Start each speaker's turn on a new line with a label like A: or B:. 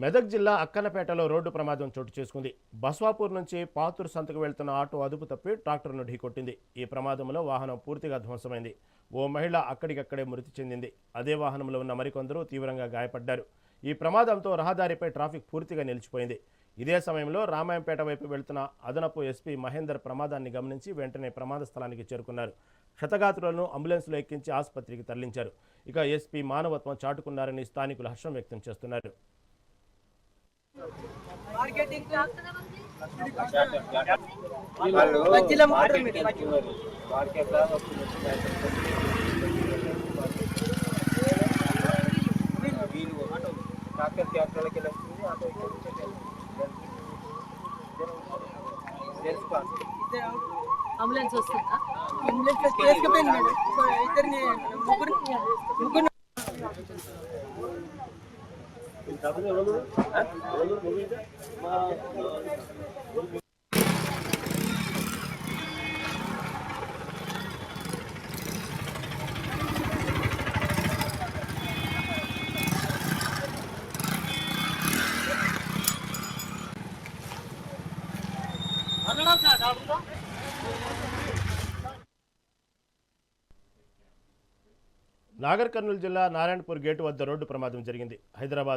A: మెదక్ జిల్లా అక్కనపేటలో రోడ్డు ప్రమాదం చోటు చేసుకుంది. బస్వాపూర్ నుంచి పాతూరు సంతకు వెళ్తున్న ఆటో అదుపు తప్పి ట్రాక్టర్ను ఢీకొట్టింది. ఈ ప్రమాదంలో వాహనం పూర్తిగా ధ్వంసమైంది. ఓ మహిళ అక్కడికక్కడే మృతి చెందింది. అదే వాహనంలో ఉన్న మరికొందరు తీవ్రంగా గాయపడ్డారు. ఈ ప్రమాదంతో రహదారిపై ట్రాఫిక్ పూర్తిగా నిలిచిపోయింది. ఇదే సమయంలో రామాయంపేట వైపు వెళ్తున్న అదనపు ఎస్పీ మహేందర్ ప్రమాదాన్ని గమనించి వెంటనే ప్రమాద స్థలానికి చేరుకున్నారు. క్షతగాత్రులను అంబులెన్స్లో ఎక్కించి ఆసుపత్రికి తరలించారు. ఇక ఎస్పీ మానవత్వం చాటుకున్నారని స్థానికులు హర్షం వ్యక్తం చేస్తున్నారు.
B: మధ్యలో మాత్రం ఇది.
C: ట్రాక్టర్ ట్రాక్టర్లకి వెళ్ళి వస్తుంది ఆటో ఇక్కడ నుంచి తెలుసుకోవాలి
D: అంబులెన్స్ వస్తుందా
B: ఇంగ్లీష్ లో చేసుకుపోయింది మేడం ఇంకో ఇద్దరిని ముగ్గురు ముగ్గురు
A: నాగర్ కర్నూలు జిల్లా నారాయణపూర్ గేటు వద్ద రోడ్డు ప్రమాదం జరిగింది. హైదరాబాద్